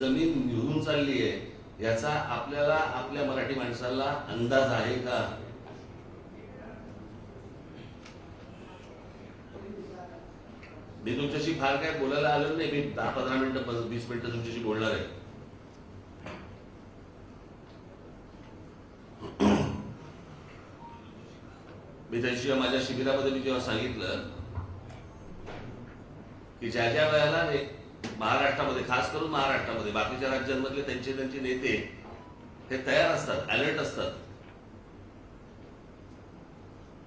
जमीन निघून चालली आहे याचा आपल्याला आपल्या मराठी माणसाला अंदाज आहे का? मी तुमच्याशी फार काय बोलायला आलो नाही मी दहा पंधरा मिनिटं वीस मिनिटं तुमच्याशी बोलणार आहे. मी त्याशिवाय माझ्या शिबिरामध्ये मी जेव्हा सांगितलं की ज्या ज्या वेळेला महाराष्ट्रामध्ये खास करून महाराष्ट्रामध्ये बाकीच्या राज्यांमधले त्यांचे त्यांचे नेते हे तयार असतात अलर्ट असतात.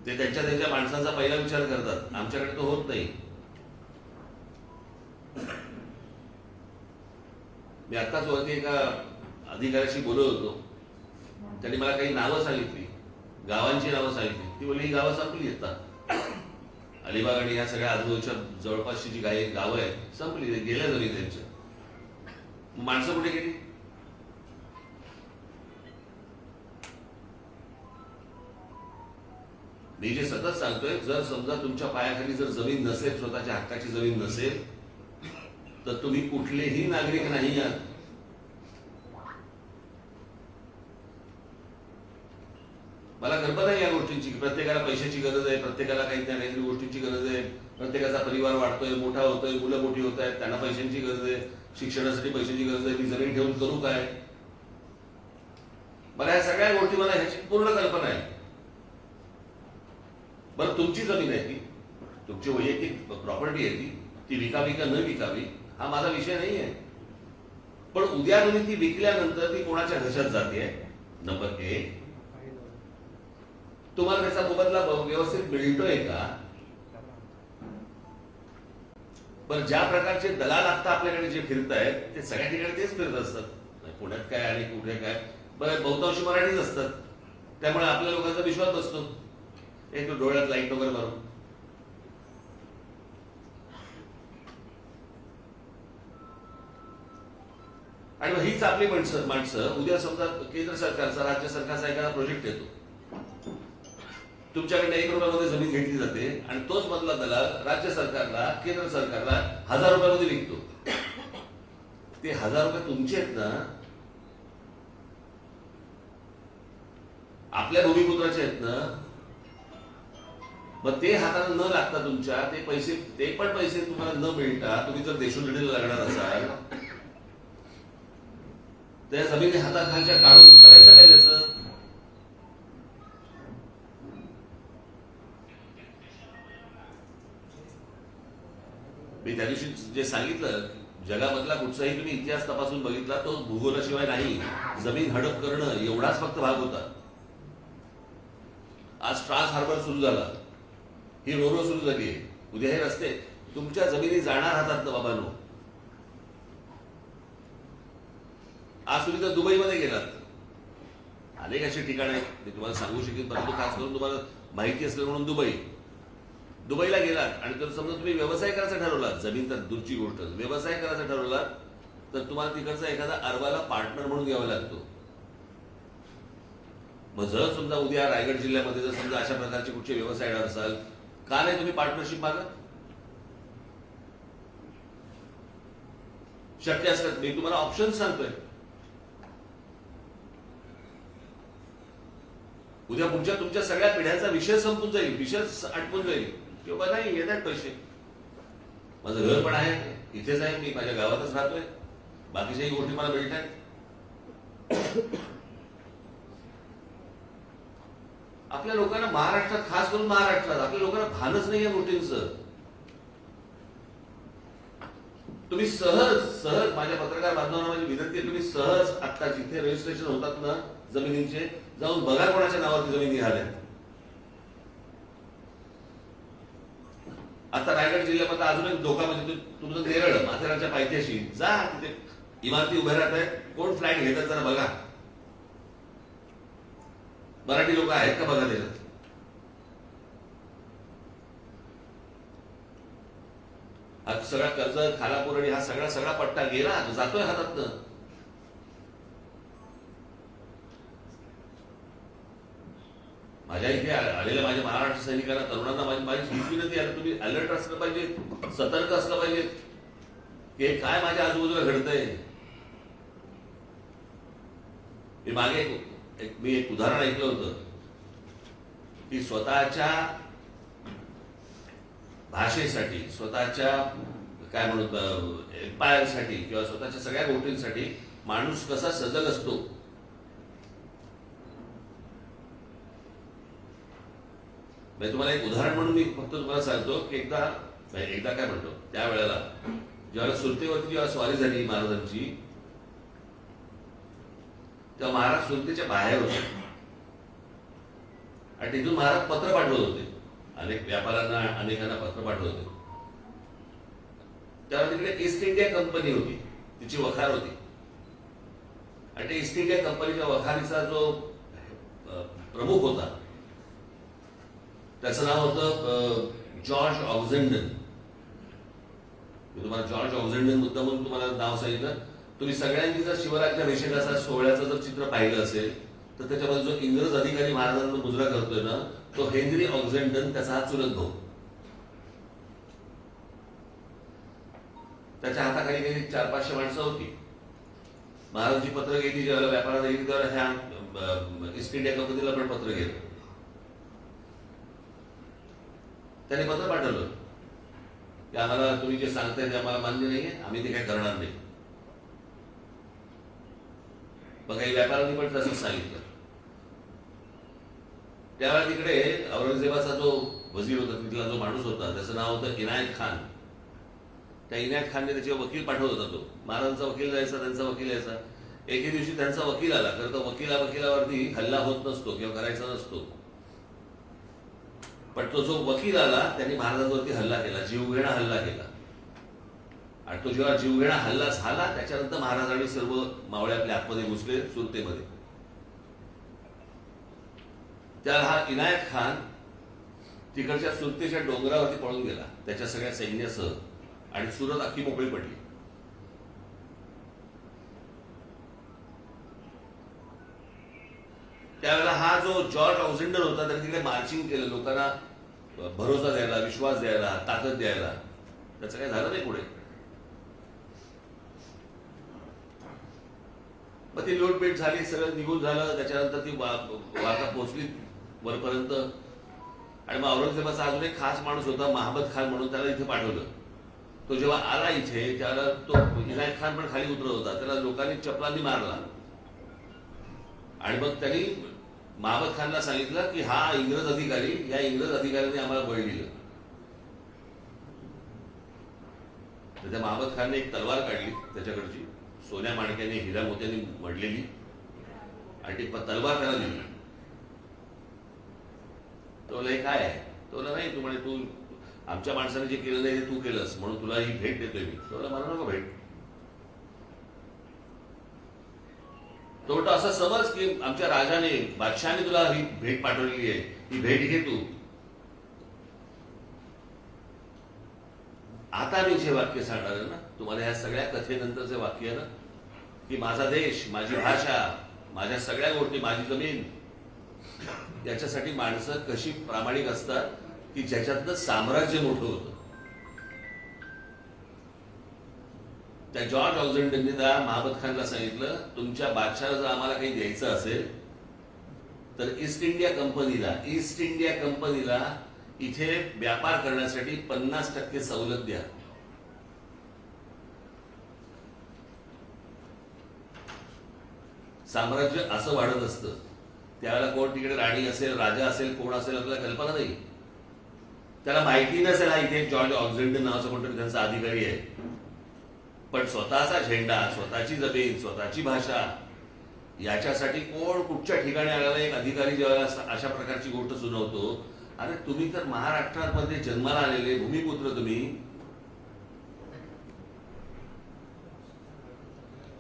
ते त्यांच्या त्यांच्या माणसांचा पहिला विचार करतात. आमच्याकडे तो होत नाही. मी आत्ताच वरती एका अधिकाऱ्याशी बोलत होतो. त्यांनी मला काही नावं सांगितली. गावांची नावं सांगितली. ती बोलली ही गावं संपली येतात अलिबाग आणि या सगळ्या आजूबाजूच्या जवळपासची जी गाय गावं आहेत संपली गेल्या जरी त्यांच्या. माणसं कुठे गेली? मी जे सतत सांगतोय जर समजा तुमच्या पायाखाली जर जमीन नसेल स्वतःच्या हक्काची जमीन नसेल तर तुम्ही कुठलेही नागरिक नाही आहात. मला कल्पना आहे या गोष्टींची की प्रत्येकाला पैशाची गरज आहे प्रत्येकाला काही ना काहीतरी गोष्टींची गरज आहे. प्रत्येकाचा परिवार वाढतोय मोठा होतोय मुलं मोठी होत आहेत त्यांना पैशांची गरज आहे शिक्षणासाठी पैशाची गरज आहे ती जमीन ठेवून करू काय? मला या सगळ्या गोष्टी मला ह्याची पूर्ण कल्पना आहे. बरं तुमची जमीन आहे ती. तुमची वैयक्तिक प्रॉपर्टी आहे ती. ती विकावी का न विकावी हा माझा विषय नाही आहे. पण उद्या तुम्ही ती विकल्यानंतर ती कोणाच्या घशात जाते? नंबर एक. तुम्हाला त्याचा मोबदला व्यवस्थित मिळतोय का? पण ज्या प्रकारचे दलाल आता आपल्याकडे जे फिरत आहेत ते सगळ्या ठिकाणी तेच फिरत असतात. पुण्यात काय आणि कुठे काय? बरं बहुतांशी मराठीच असतात. त्यामुळे आपल्या लोकांचा विश्वास बसतो. एक डोळ्यात लाइट वगैरे मारून. आणि मग हीच आपली माणसं माणसं उद्या समजा केंद्र सरकारचा राज्य सरकारचा एखादा प्रोजेक्ट येतो. तुमच्याकडे एक रुपयामध्ये जमीन घेतली जाते आणि तोच मधला दलाल राज्य सरकारला केंद्र सरकारला हजार रुपयामध्ये विकतो. ते हजार रुपये तुमचे आहेत ना आपल्या भूमिपुत्राचे आहेत ना मग ते हाताला न लागता तुमच्या ते पैसे ते पण पैसे तुम्हाला न मिळता तुम्ही जर देशोधडीला लागणार असाल त्या जमिनी हाताखालच्या काढून करायचं काय त्याचं मी त्या दिवशी जे सांगितलं जगामधला कुठचाही तुम्ही इतिहास तपासून बघितला तो भूगोलाशिवाय नाही. जमीन हडप करणं एवढाच फक्त भाग होता. आज ट्रान्स हार्बर सुरू झाला. ही रोरो सुरू झाली आहे. उद्या हे रस्ते तुमच्या जमिनी जाणार हातात ना बाबांनो. आज तुम्ही तर दुबईमध्ये गेलात. अनेक अशी ठिकाणं आहेत. मी तुम्हाला सांगू शकेन परंतु खास करून तुम्हाला माहिती असलं म्हणून दुबई. दुबईला गेलात आणि जर समजा तुम्ही व्यवसाय करायचा ठरवलात जमीन तर दूरची गोष्ट. व्यवसाय करायचा ठरवलात तर तुम्हाला तिकडचा एखादा अरबाला पार्टनर म्हणून घ्यावा लागतो. मग जर समजा उद्या रायगड जिल्ह्यामध्ये जर समजा अशा प्रकारचे कुठचे व्यवसाय येणार असाल का नाही तुम्ही पार्टनरशिप मागा शक्य असतात मी तुम्हाला ऑप्शन सांगतोय. उद्या पुढच्या तुमच्या सगळ्या पिढ्यांचा विषय संपून जाईल विषय आटपून जाईल. किंवा नाही येत आहेत पैसे. माझं घर पण आहे इथेच आहे मी माझ्या गावातच राहतोय. बाकीच्याही गोष्टी मला भेटत आहेत आपल्या लोकांना महाराष्ट्रात खास करून महाराष्ट्रात आपल्या लोकांना भानच नाही या गोष्टींचं. तुम्ही सहज सहज माझ्या पत्रकार बांधवांना माझी विनंती आहे तुम्ही सहज आता जिथे रजिस्ट्रेशन होतात ना जमिनींचे जाऊन बघा कोणाच्या नावावरती जमिनी झाल्या आता रायगड जिल्ह्यामध्ये अजून एक धोका म्हणजे तुमचं नेरळ माथेरानच्या पायथ्याशी. जा तिथे इमारती उभ्या राहत आहे कोण फ्लॅट घेतात जरा बघा. मराठी लोक आहेत का बघा त्याच्यात? हा सगळा कर्ज खालापूर आणि हा सगळा सगळा पट्टा गेला जातोय हातातनं माझ्या इथे आ- आलेल्या माझ्या महाराष्ट्र सैनिकांना तरुणांना माझी माझी हीच विनंती आहे तुम्ही अलर्ट असलं पाहिजे. सतर्क असलं पाहिजे. हे काय माझ्या आजूबाजूला घडतंय? मी मागे एक- मी एक उदाहरण ऐकलं होतं. की स्वतःच्या भाषेसाठी स्वतःच्या काय म्हणतो एम्पायरसाठी किंवा स्वतःच्या सगळ्या गोष्टींसाठी माणूस कसा सजग असतो? म्हणजे तुम्हाला एक उदाहरण म्हणून मी फक्त तुम्हाला सांगतो की एकदा एकदा काय म्हणतो? त्यावेळेला ज्यावेळेला सुरतेवरती जेव्हा स्वारी झाली महाराजांची तेव्हा महाराज सुरतेच्या बाहेर होते. आणि तिथून महाराज पत्र पाठवत होते. अनेक व्यापाऱ्यांना अनेकांना पत्र पाठवत होते. त्यावर तिकडे ईस्ट इंडिया कंपनी होती. तिची वखार होती. आणि ईस्ट इंडिया कंपनीच्या वखारीचा जो प्रमुख होता त्याचं नाव होतं जॉर्ज ऑक्झेंडन. मी तुम्हाला जॉर्ज ऑक्झेंडन मुद्दा म्हणून तुम्हाला नाव सांगितलं. तुम्ही सगळ्यांनी जर शिवराज्याभिषेकाचा सोहळ्याचं जर चित्र पाहिलं असेल तर त्याच्यामध्ये जो इंग्रज अधिकारी महाराजांना मुजरा करतोय ना तो हेनरी ऑक्झेंडन त्याचा हा चुलत भाऊ. त्याच्या हाताखाली काही चार पाचशे माणसं होती. महाराजची पत्र गेली ज्यावेळेला व्यापारात गेली तर ह्या ईस्ट इंडिया कंपनीला पण पत्र गेलं त्याने पत्र पाठवलं. की आम्हाला तुम्ही जे सांगताय ते आम्हाला मान्य नाहीये आम्ही ते काय करणार नाही. मग काही व्यापाऱ्यांनी पण तसंच सांगितलं. त्यावेळेला तिकडे औरंगजेबाचा जो वजीर होता तिथला जो माणूस होता त्याचं नाव होतं इनायत खान. त्या इनायत खानने त्याचे वकील पाठवत होता तो. महाराजांचा वकील जायचा त्यांचा वकील यायचा. एके दिवशी त्यांचा वकील आला खरं तर वकिला वकिलावरती हल्ला होत नसतो किंवा करायचा नसतो. पण तो जो वकील आला त्यांनी महाराजांवरती हल्ला केला जीवघेणा हल्ला केला. आणि तो जेव्हा जीवघेणा हल्ला झाला त्याच्यानंतर महाराजांनी सर्व मावळे आपल्या आतमध्ये घुसले सुरतेमध्ये. त्याला हा इनायत खान तिकडच्या सुरतेच्या डोंगरावरती पळून गेला त्याच्या सगळ्या सैन्यासह. आणि सुरत अख्खी मोकळी पडली. त्यावेळेला हा जो जॉर्ज ऑक्झेंडर होता त्याने तिकडे मार्चिंग केलं लोकांना भरोसा द्यायला विश्वास द्यायला ताकद द्यायला. त्याचं काही झालं नाही पुढे. मग ती लोटपेट झाली सगळं निघून झालं त्याच्यानंतर ती वार्ता पोहोचली वरपर्यंत. आणि मग औरंगजेबाचा अजून एक खास माणूस होता महाबत खान म्हणून त्याला इथे पाठवलं. तो जेव्हा आला इथे त्याला तो इनायत खान पण खाली उतरत होता. त्याला लोकांनी चपलांनी मारला. आणि मग त्यांनी महाबत खानला सांगितलं की हा इंग्रज अधिकारी या इंग्रज अधिकाऱ्याने आम्हाला बळी दिलं. तर त्या महाबत खानने एक तलवार काढली त्याच्याकडची. सोन्या माणक्याने हिरा मोत्याने मडलेली आणि ती तलवार त्याला दिली. तो हे काय आहे? तो नाही तू म्हणे तू आमच्या माणसाने जे केलं नाही ते तू केलंस म्हणून तुला ही भेट देतोय मी. तो मला नको भेट. तो म्हणतो असं समज की आमच्या राजाने बादशहाने तुला ही भेट पाठवलेली आहे. ही भेट घे तू. आता मी जे वाक्य सांगणार आहे ना तुम्हाला ह्या सगळ्या कथेनंतरचे वाक्य आहे ना की माझा देश माझी भाषा माझ्या सगळ्या गोष्टी माझी जमीन याच्यासाठी माणसं कशी प्रामाणिक असतात की ज्याच्यातनं साम्राज्य मोठं होतं. त्या जॉर्ज ऑक्झेंडनने त्या महाबत खानला सांगितलं तुमच्या बादशाला जर आम्हाला काही द्यायचं असेल तर ईस्ट इंडिया कंपनीला ईस्ट इंडिया कंपनीला इथे व्यापार करण्यासाठी पन्नास टक्के सवलत द्या. साम्राज्य असं वाढत असतं. त्यावेळेला कोण तिकडे राणी असेल राजा असेल कोण असेल आपल्याला कल्पना नाही. त्याला माहिती नसेल हा इथे जॉर्ज ऑक्झेंडन नावाचा कोणतरी त्यांचा अधिकारी आहे. पण स्वतःचा झेंडा स्वतःची जमीन स्वतःची भाषा याच्यासाठी कोण कुठच्या ठिकाणी आलेला एक अधिकारी ज्यावेळेला अशा प्रकारची गोष्ट सुनावतो अरे तुम्ही तर महाराष्ट्रामध्ये जन्माला आलेले भूमिपुत्र तुम्ही.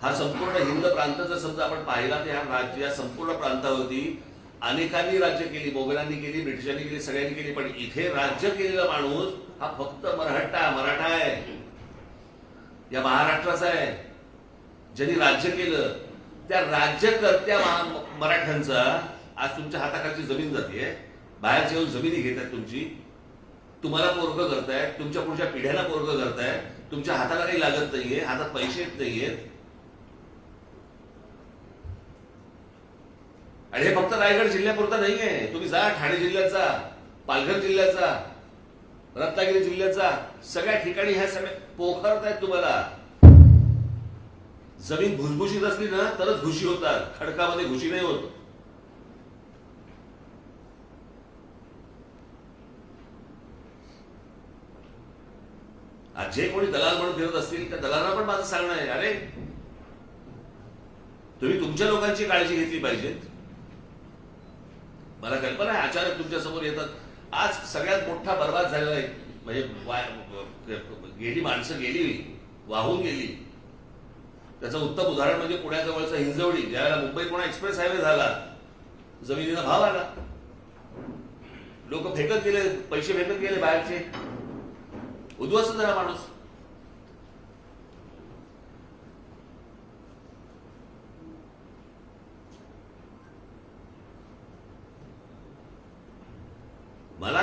हा संपूर्ण हिंद प्रांत जर समजा आपण पाहिला तर ह्या राज्य या संपूर्ण प्रांतावरती अनेकांनी राज्य केली मोगलांनी केली ब्रिटिशांनी केली सगळ्यांनी केली पण इथे राज्य केलेला माणूस हा फक्त मराठा मराठा आहे. या महाराष्ट्राचा आहे. ज्यांनी राज्य केलं त्या राज्यकर्त्या मराठ्यांचा आज तुमच्या हाताखालची जमीन जाते बाहेर येऊन जमिनी घेतात तुमची. तुम्हाला पोरग करतायत तुमच्या पुढच्या पिढ्याला पोरग करतायत. तुमच्या हाताला काही लागत नाहीये हातात पैसे येत नाहीयेत आणि हे फक्त रायगड जिल्ह्यापुरता नाहीये. तुम्ही जा ठाणे जिल्ह्याचा पालघर जिल्ह्याचा. रत्नागिरी जिल्ह्याचा सगळ्या ठिकाणी ह्या सगळ्या पोखरत आहेत तुम्हाला. जमीन भुसभुशीत असली ना तरच घुशी होतात. खडकामध्ये घुशी नाही होत. आज जे कोणी दलाल म्हणून फिरत असतील त्या दलालांना पण माझं सांगणं आहे. अरे तुम्ही तुमच्या लोकांची काळजी घेतली पाहिजे मला कल्पना आहे अचानक तुमच्यासमोर येतात. आज सगळ्यात मोठा बर्बाद झालेला आहे म्हणजे गेली माणसं गेली वाहून गेली. त्याचं उत्तम उदाहरण म्हणजे पुण्याजवळचा हिंजवडी ज्यावेळेला मुंबई पुणे एक्सप्रेस हायवे झाला जमिनीचा भाव आला. लोक फेकत गेले पैसे फेकत गेले बाहेरचे. उद्ध्वस्त झाला माणूस मला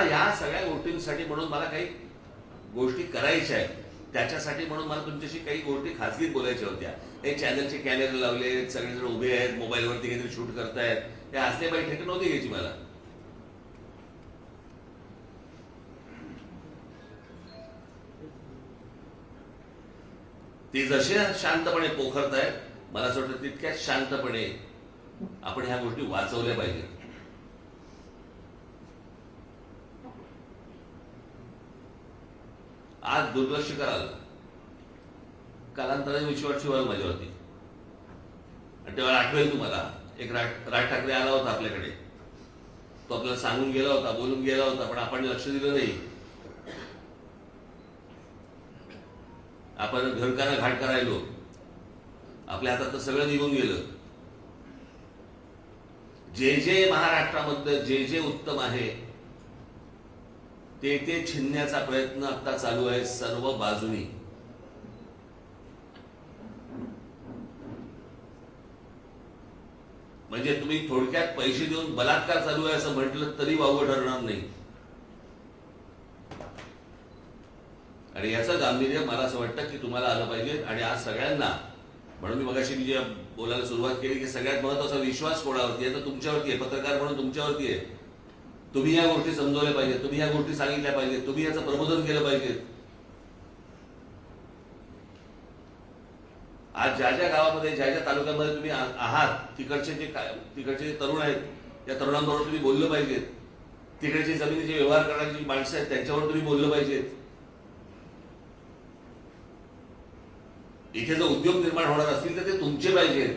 गोष्टींसाठी म्हणून मला काही गोष्टी करायच्या आहेत. त्याच्यासाठी म्हणून मला तुमच्याशी काही गोष्टी खासगीत बोलायच्या होत्या. हे चॅनलचे कॅमेरे लावले सगळेजण उभे आहेत मोबाईलवरती काहीतरी शूट करतायत. हे असले बाई ठेके नव्हती घ्यायची मला. ती जसे शांतपणे पोखरतायत मला असं वाटतं तितक्याच शांतपणे आपण ह्या गोष्टी वाचवल्या पाहिजेत. आज दुर्लक्ष कराल कालांतराने विश्वास ठेवाल माझ्यावरती आणि तेव्हा आठवेल तुम्हाला एक राज राज ठाकरे आला होता आपल्याकडे. तो आपल्याला सांगून गेला होता बोलून गेला होता पण आपण लक्ष दिलं नाही. आपण घरकाना घाट करायलो. आपल्या हातात तर सगळं निघून गेलं. जे जे महाराष्ट्रामधलं जे जे उत्तम आहे ते ते छिनण्याचा प्रयत्न आता चालू आहे सर्व बाजूनी. म्हणजे तुम्ही थोडक्यात पैसे देऊन बलात्कार चालू आहे असं म्हटलं तरी वावं ठरणार नाही. आणि याचं गांभीर्य मला असं वाटतं की तुम्हाला आलं पाहिजे आणि आज सगळ्यांना म्हणून मी मगाशी मी जे बोलायला सुरुवात केली की सगळ्यात महत्त्वाचा विश्वास कोणावरती आहे? तर तुमच्यावरती आहे पत्रकार म्हणून तुमच्यावरती आहे. तुम्ही या गोष्टी समजवल्या पाहिजेत तुम्ही या गोष्टी सांगितल्या पाहिजेत तुम्ही याचं प्रबोधन केलं पाहिजे आज ज्या ज्या गावामध्ये ज्या ज्या तालुक्यामध्ये तुम्ही आहात तिकडचे जे काय तिकडचे जे तरुण आहेत त्या तरुणांबरोबर तुम्ही बोललं पाहिजेत. तिकडचे जमिनीचे व्यवहार करणारी जी माणसं आहेत त्यांच्यावर तुम्ही बोललं पाहिजेत. इथे जर उद्योग निर्माण होणार असतील तर ते तुमचे पाहिजेत.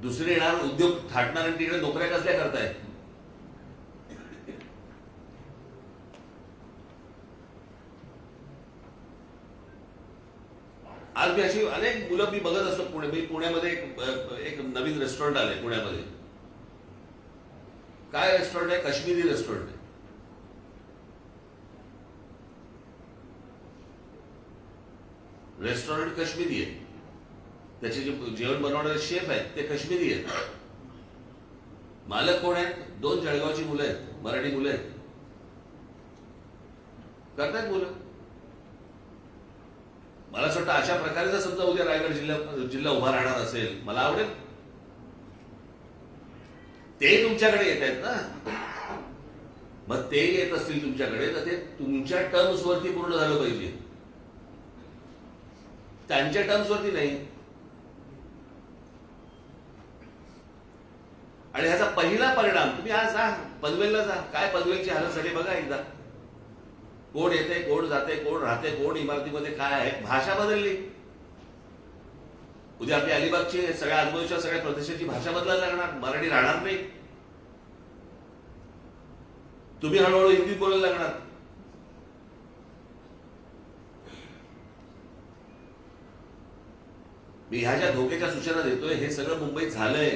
दुसरे येणार उद्योग थाटणार आणि तिकडे नोकऱ्या कसल्या करतायत? आज मी अशी अनेक मुलं मी बघत असतो पुणे. मी पुण्यामध्ये एक एक नवीन रेस्टॉरंट आले पुण्यामध्ये. काय रेस्टॉरंट आहे? काश्मीरी रेस्टॉरंट आहे. रेस्टॉरंट काश्मीरी आहे. त्याचे जे जेवण बनवणारे शेफ आहेत ते काश्मीरी आहेत. मालक कोण आहेत? दोन जळगावची मुलं आहेत मराठी मुलं आहेत. करतायत मुलं. मला असं वाटतं अशा प्रकारे जर समजा उद्या रायगड जिल्हा जिल्हा उभा राहणार असेल मला आवडेल. ते तुमच्याकडे येत आहेत ना. मग ते येत असतील तुमच्याकडे तर ते तुमच्या टर्म्स वरती पूर्ण झालं पाहिजे. त्यांच्या टर्म्स वरती नाही. आणि ह्याचा पहिला परिणाम तुम्ही आज जा पनवेलला जा. काय पनवेलची हालत झाली बघा एकदा. कोण येते कोण जाते कोण राहते कोण इमारतीमध्ये काय आहे भाषा बदलली. उद्या आपली अलिबागची सगळ्या आजूबाजूच्या सगळ्या प्रदेशाची भाषा बदलायला लागणार मराठी राहणार नाही. तुम्ही हळूहळू हिंदी बोलायला लागणार. मी ह्या ज्या धोक्याच्या सूचना देतोय हे सगळं मुंबईत झालंय.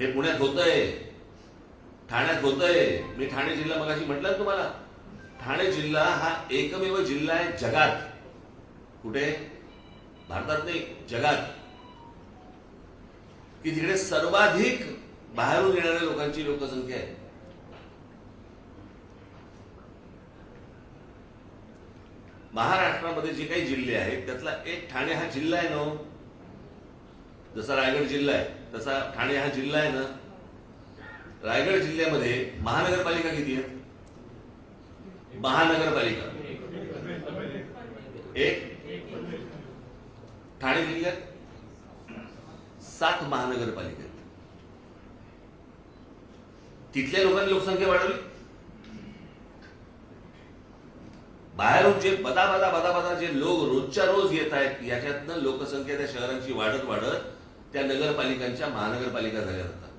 हे पुण्यात होतंय. ठाण्यात होतंय. मी ठाणे जिल्हा मगाशी म्हटलं तुम्हाला? ठाणे जिल्हा हा एकमेव जिल्हा आहे जगात. कुठे? भारतात नाही जगात. की तिकडे सर्वाधिक बाहेरून येणाऱ्या लोकांची लोकसंख्या आहे. महाराष्ट्रामध्ये जे काही जिल्हे आहेत त्यातला एक ठाणे हा जिल्हा आहे ना हो. जसा रायगड जिल्हा आहे तसा ठाणे हा जिल्हा आहे ना. रायगड जिल्ह्यामध्ये महानगरपालिका किती आहेत? महानगरपालिका. एक. ठाणे जिल्ह्यात सात महानगरपालिका तिथल्या लोकांनी लोकसंख्या वाढवली. बाहेरून जे बदा बदा बदा बदा जे लोक रोजच्या रोज येत आहेत याच्यातनं लोकसंख्या त्या शहरांची वाढत वाढत त्या नगरपालिकांच्या महानगरपालिका झाल्या जातात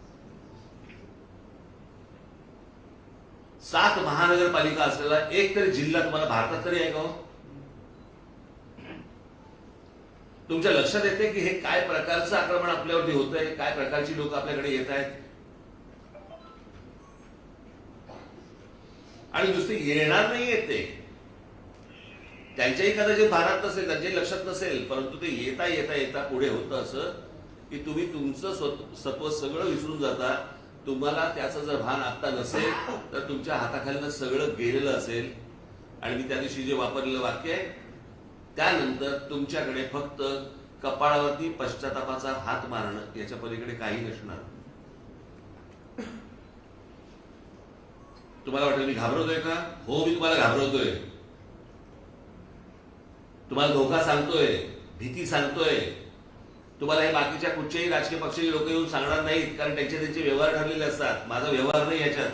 सात महानगरपालिका असलेला एक तरी जिल्हा तुम्हाला भारतात तरी आहे का हो? तुमच्या लक्षात येते की हे काय प्रकारचं आक्रमण आपल्यावरती होत आहे काय प्रकारची लोक आपल्याकडे येत आहेत? आणि दुसरी येणार नाही येते त्यांच्याही कदाचित भारात नसेल त्यांच्याही लक्षात नसेल परंतु ते येता येता येता पुढे होतं असं की तुम्ही तुमचं सत्व सगळं विसरून जाता. तुम्हाला त्याचं जर भान आता नसेल तर तुमच्या हाताखाली सगळं गेलेलं असेल. आणि मी त्या दिवशी जे वापरलेलं वाक्य आहे त्यानंतर तुमच्याकडे फक्त कपाळावरती पश्चातापाचा हात मारणं याच्या पलीकडे काही नसणार. तुम्हाला वाटेल मी घाबरवतोय का? हो मी तुम्हाला घाबरवतोय. तुम्हाला धोका सांगतोय भीती सांगतोय. तुम्हाला हे बाकीच्या कुठच्याही राजकीय पक्षाचे लोक येऊन सांगणार नाहीत कारण त्यांचे त्यांचे व्यवहार ठरलेले असतात. माझा व्यवहार नाही याच्यात.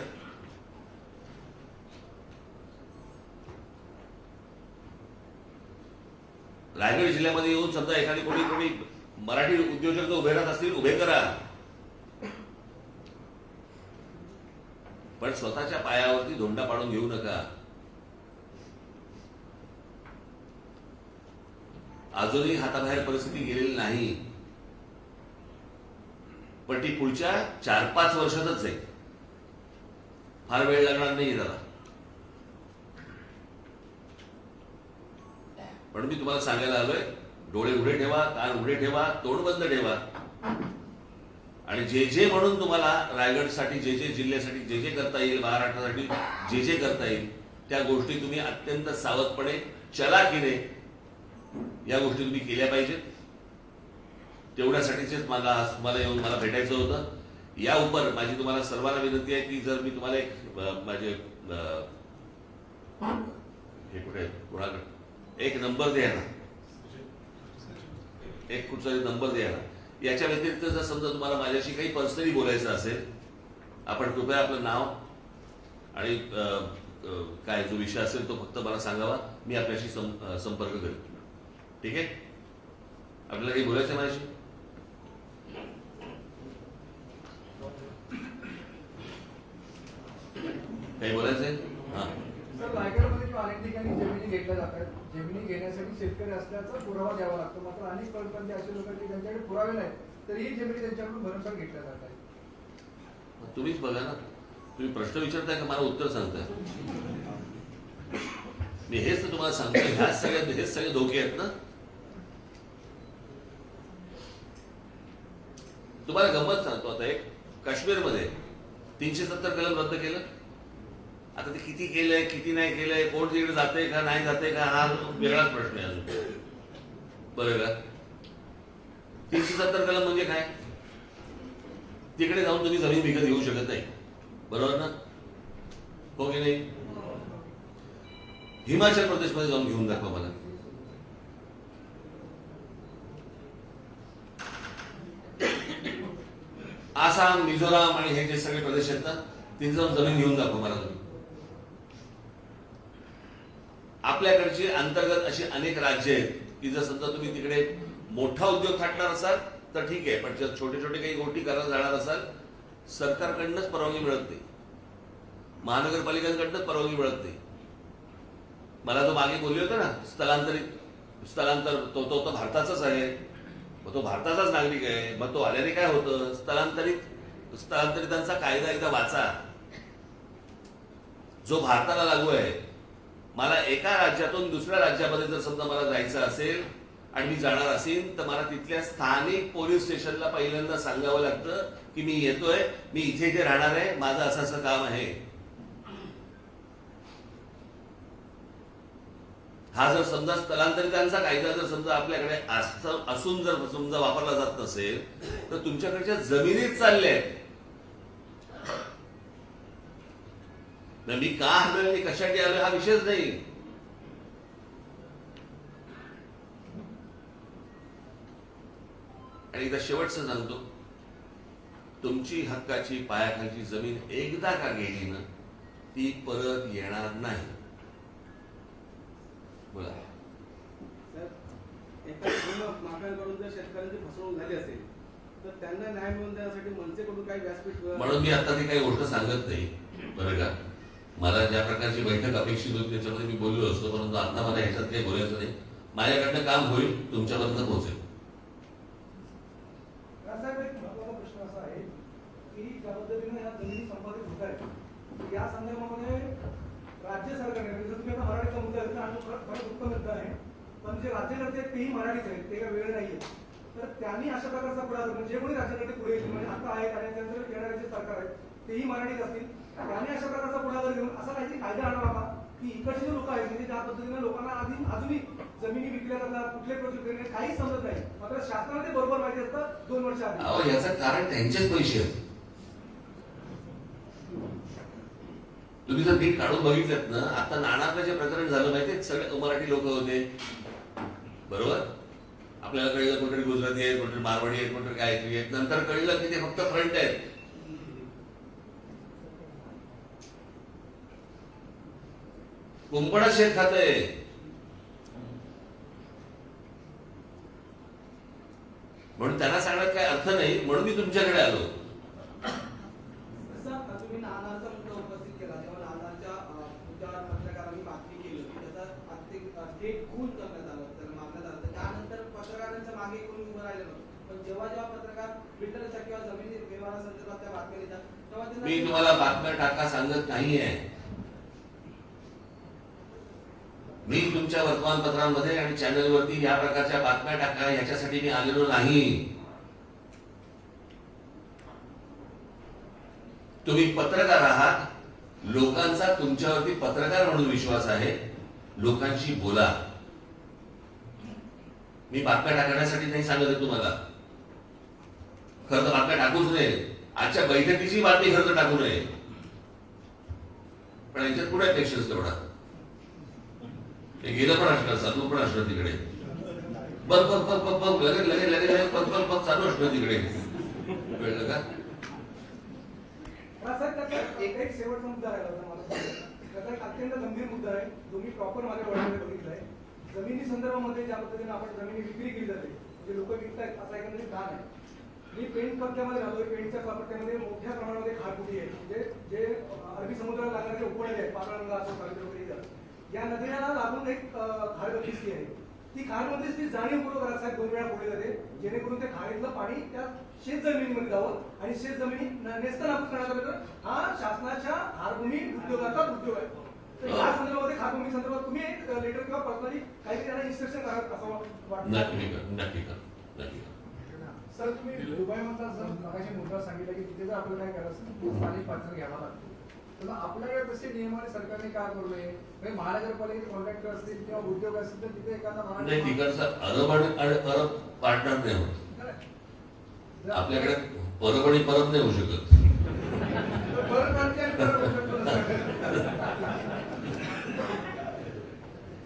रायगड जिल्ह्यामध्ये येऊन समजा एखादी कोणी कोणी मराठी उद्योजक जर उभे राहत असतील उभे करा. पण स्वतःच्या पायावरती धोंडा पाडून घेऊ नका. अजूनही हाताबाहेर परिस्थिती गेलेली नाही. पण ती पुढच्या चार पाच वर्षातच जाईल. फार वेळ लागणार नाही त्याला. पण मी तुम्हाला सांगायला आलोय डोळे उघडे ठेवा कान उघडे ठेवा तोंड बंद ठेवा. आणि जे जे म्हणून तुम्हाला रायगडसाठी जे जे जिल्ह्यासाठी जे जे करता येईल महाराष्ट्रासाठी जे जे करता येईल त्या गोष्टी तुम्ही अत्यंत सावधपणे चलाखीने या गोष्टी तुम्ही केल्या पाहिजेत. तेवढ्यासाठीच मला तुम्हाला येऊन मला भेटायचं होतं. या उपर माझी तुम्हाला सर्वांना विनंती आहे की जर मी तुम्हाला एक माझे हे कुठे आहे? कोणाकडे? एक नंबर द्या ना. एक कुठचा नंबर द्या ना. याच्या व्यतिरिक्त जर समजा तुम्हाला माझ्याशी काही पर्सनली बोलायचं असेल आपण कृपया आपलं नाव आणि काय जो विषय असेल तो फक्त मला सांगावा. मी आपल्याशी संपर्क करेन. ठीक आहे? आपल्याला काही बोलायचं आहे माझ्याशी? काही बोलायचं आहे? हा. अनेक ठिकाणी जमिनी घेतल्या जातात. जमिनी घेण्यासाठी शेतकरी असल्याचा पुरावा द्यावा लागतो. मात्र अनेक कळपंथे असे लोक की ज्यांच्याकडे पुरावे नाहीत. तरीही जमिनी त्यांच्याकडून भरमसाठ घेतल्या जातात मग तुम्हीच बघा ना. तुम्ही प्रश्न विचारताय का? मला उत्तर सांगताय. मी हेच तर तुम्हाला सांगतोय. ह्याच सगळ्यात हेच सगळे धोके आहेत ना? तुम्हाला गंमत सांगतो आता एक. काश्मीरमध्ये तीनशे सत्तर कलम रद्द केलं. आता ते किती केलंय किती नाही केलंय कोण तिकडे जाते का नाही जाते का हा वेगळाच प्रश्न आहे अजून. बरं का? तीनशे सत्तर कलम म्हणजे काय? तिकडे जाऊन तुम्ही जमीन विकत घेऊ शकत नाही. बरोबर ना? हो की नाही? हिमाचल प्रदेशमध्ये जाऊन घेऊन दाखवा मला. आसाम मिझोराम आणि हे जे सगळे प्रदेश आहेत ना तिथे जाऊन जमीन घेऊन दाखवा मला तुम्ही. आपल्याकडची अंतर्गत अशी अनेक राज्य आहेत की जर समजा तुम्ही तिकडे मोठा उद्योग थाटणार असाल तर ठीक आहे. पण जर छोटे छोटे काही गोष्टी करायला जाणार असाल सरकारकडनंच परवानगी मिळत नाही. महानगरपालिकांकडनंच परवानगी मिळत नाही. मला तो मागे बोलले होते ना स्थलांतरित स्थलांतर तो तो तर भारताचाच आहे. मग तो भारताचाच नागरिक आहे. मग तो आल्याने काय होतं? स्थलांतरित स्थलांतरितांचा कायदा एकदा वाचा. जो भारताला लागू आहे मला एका राज्यातून दुसऱ्या राज्यामध्ये जर समजा मला जायचं असेल आणि मी जाणार असेल तर मला तिथल्या स्थानिक पोलीस स्टेशनला पहिल्यांदा सांगावं लागतं की मी येतोय मी इथे इथे राहणार आहे माझं असं असं काम आहे. हा जर समजा स्थलांतरितांचा कायदा जर समजा आपल्याकडे असं- असून जर समजा वापरला जात नसेल तर तुमच्याकडच्या जमिनीत चालल्या आहेत. नाही, मी का आलोय आणि कशासाठी आलोय हा विषयच नाही. आणि एकदा शेवटचं सांगतो तुमची हक्काची पायाखालची जमीन एकदा का गेली ना ती परत येणार नाही. बोला. सर एका पूर्ण माफ्यांकडून जर शेतकऱ्यांची फसवणूक झाली असेल तर त्यांना न्याय मिळवून देण्यासाठी मनसेकडून काही व्यासपीठ म्हणून मी आता ती काही गोष्ट सांगत नाही बरं का? मला ज्या प्रकारची बैठक अपेक्षित होती त्याच्यामध्ये मी बोललो असतो परंतु आता मला ह्याच्यात काही बोलायचं नाही. माझ्याकडनं काम होईल तुमच्यापर्यंत पोहोचेल. प्रश्न असा आहे की ज्या पद्धतीने संपादित या संदर्भामध्ये राज्य सरकारने म्हणजे आणि आहे पण जे राज्यकर्ते आहेत तेही मराठीच आहेत ते काही वेळ नाहीये. तर त्यांनी अशा प्रकारचा म्हणजे पुढे म्हणजे जे कोणी राज्यकर्ते पुढे येतील म्हणजे आता आहेत आणि त्यानंतर येणारे जे सरकार आहेत तेही मराठीच असतील. त्यांनी अशा प्रकारचा पुढाकार घेऊन असा काहीतरी कायदा आणावा का की इकडचे जे लोक आहेत म्हणजे ज्या पद्धतीने लोकांना आधी अजूनही जमिनी विकल्या जातात कुठले प्रोजेक्ट करणे काही समजत नाही. मात्र शासनाला ते बरोबर माहिती असतं दोन वर्ष आधी याचं कारण त्यांचेच पैसे आहेत. तुम्ही जर नीट काढून बघितलं ना आता नाणाचं जे प्रकरण झालं माहितीये सगळे मराठी लोक होते. बरोबर? आपल्याला कळलं कोणतरी गुजराती आहेत कोणतरी मारवाडी आहेत कोणतरी गायत्री आहेत. नंतर कळलं की ते फक्त फ्रंट आहेत. कुंपणा शेत खात आहे. म्हणून त्यांना सांगण्यात काही अर्थ नाही म्हणून मी तुमच्याकडे आलो. मी तुम्हाला बातम्या टाका सांगत नाहीये मी तुमच्या वर्तमानपत्रांमध्ये आणि चॅनलवरती या प्रकारच्या बातम्या टाका याच्यासाठी मी आलेलो नाही. तुम्ही पत्रकार आहात. लोकांचा तुमच्यावरती पत्रकार म्हणून विश्वास आहे. लोकांशी बोला. मी बातम्या टाकण्यासाठी नाही सांगत आहे तुम्हाला. खरं तर बातम्या टाकूच नये. आजच्या बैठकीची बातमी खरं तर टाकू नये. पण यांच्यात पुढे पेशन्स तेवढा ते गेलं पण असणार चालू पण असणार तिकडे. बघ बघ बघ बघ बघ लगेच लगेच लगेच लगेच बघ बघ बघ चालू असणार तिकडे. कळलं का? एक एक शेवटचा मुद्दा राहिला होता मला. त्याचा अत्यंत गंभीर मुद्दा आहे. जो मी प्रॉपर माझ्या डोळ्यामध्ये बघितलाय. जमिनी संदर्भामध्ये ज्या पद्धतीने आपण जमिनी विक्री केली जाते म्हणजे लोक विकतायत असा एकंदरीत दान आहे. मी पेंट पत्त्यामध्ये राहतोय पेंटच्या पत्त्यामध्ये मोठ्या प्रमाणामध्ये खारकुटी आहे. म्हणजे जे अरबी समुद्राला लागणारे उपनद्या आहेत पांढरंगा असो सावित्री वगैरे या नदीला लागून एक खार बंदिस्ती आहे. ती खार बंदिस्ती जाणीवपूर्वक साहेब दोन वेळा फोडली जाते. जेणेकरून त्या खाडीतलं पाणी त्या शेत जमिनीमध्ये जावं आणि शेत जमिनी नेस्तनाबूत करण्यात आलं तर हा शासनाच्या खारभूमी उद्योगाचा उद्योग आहे. तर या संदर्भामध्ये खारभूमी संदर्भात तुम्ही एक लेटर किंवा पर्सनली काहीतरी त्यांना इन्स्ट्रक्शन करावं असं वाटतं. नक्की कर नक्की कर नक्की कर. सर तुम्ही दुबईमधला जर मगाशी मुद्दा सांगितला की तिथे जर आपल्याला काय करायचं स्थानिक पात्र घ्यावा लागतो. आपल्याकडे तसे नियम आणि सरकारने काय करू नये? म्हणजे महानगरपालिकेचे कॉन्ट्रॅक्टर असतील किंवा उद्योग असतील तर तिथे एखादा नाही तिकडचा अरब आणि अरब पार्टनर नाही होत. आपल्याकडे परब आणि परब नाही होऊ शकत.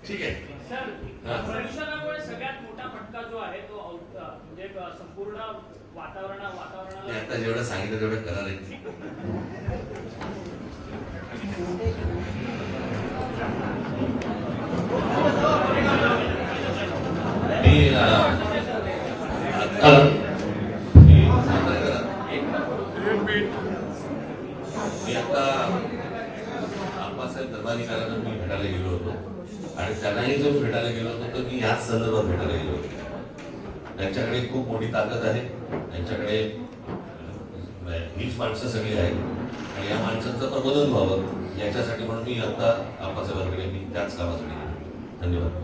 ठीक आहे. सर हा. प्रदूषणामुळे सगळ्यात मोठा फटका जो आहे तो म्हणजे संपूर्ण वातावरणा मी वातावरणाला आता जेवढं सांगितलं तेवढं करा दरबारीकरांना मी भेटायला गेलो होतो. आणि त्यांनाही जो भेटायला गेलो होतो तर मी याच संदर्भात भेटायला गेलो. होतो त्यांच्याकडे खूप मोठी ताकद आहे. त्यांच्याकडे हीच माणसं सगळी आहेत. आणि या माणसांचं प्रबोधन व्हावं. याच्यासाठी म्हणून मी आता आप्पासाहेबांकडे मी त्याच कामासाठी धन्यवाद.